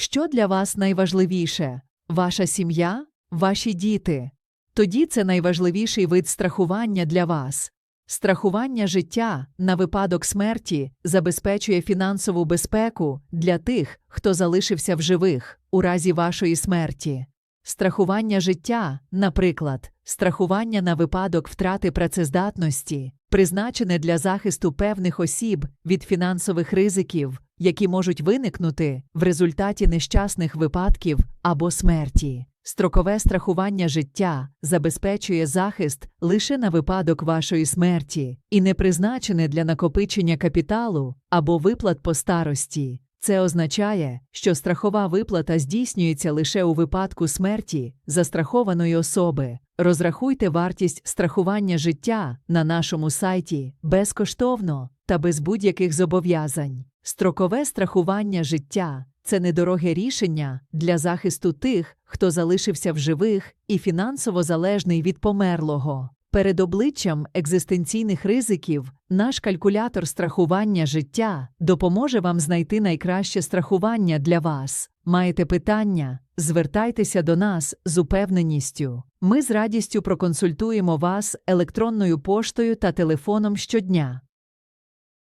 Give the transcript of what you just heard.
Що для вас найважливіше? Ваша сім'я? Ваші діти? Тоді це найважливіший вид страхування для вас. Страхування життя на випадок смерті забезпечує фінансову безпеку для тих, хто залишився в живих у разі вашої смерті. Страхування життя, наприклад, страхування на випадок втрати працездатності, призначене для захисту певних осіб від фінансових ризиків, які можуть виникнути в результаті нещасних випадків або смерті. Строкове страхування життя забезпечує захист лише на випадок вашої смерті і не призначене для накопичення капіталу або виплат по старості. Це означає, що страхова виплата здійснюється лише у випадку смерті застрахованої особи. Розрахуйте вартість страхування життя на нашому сайті безкоштовно та без будь-яких зобов'язань. Строкове страхування життя це недороге рішення для захисту тих, хто залишився в живих і фінансово залежний від померлого. Перед обличчям екзистенційних ризиків наш калькулятор страхування життя допоможе вам знайти найкраще страхування для вас. Маєте питання? Звертайтеся до нас з упевненістю. Ми з радістю проконсультуємо вас електронною поштою та телефоном щодня.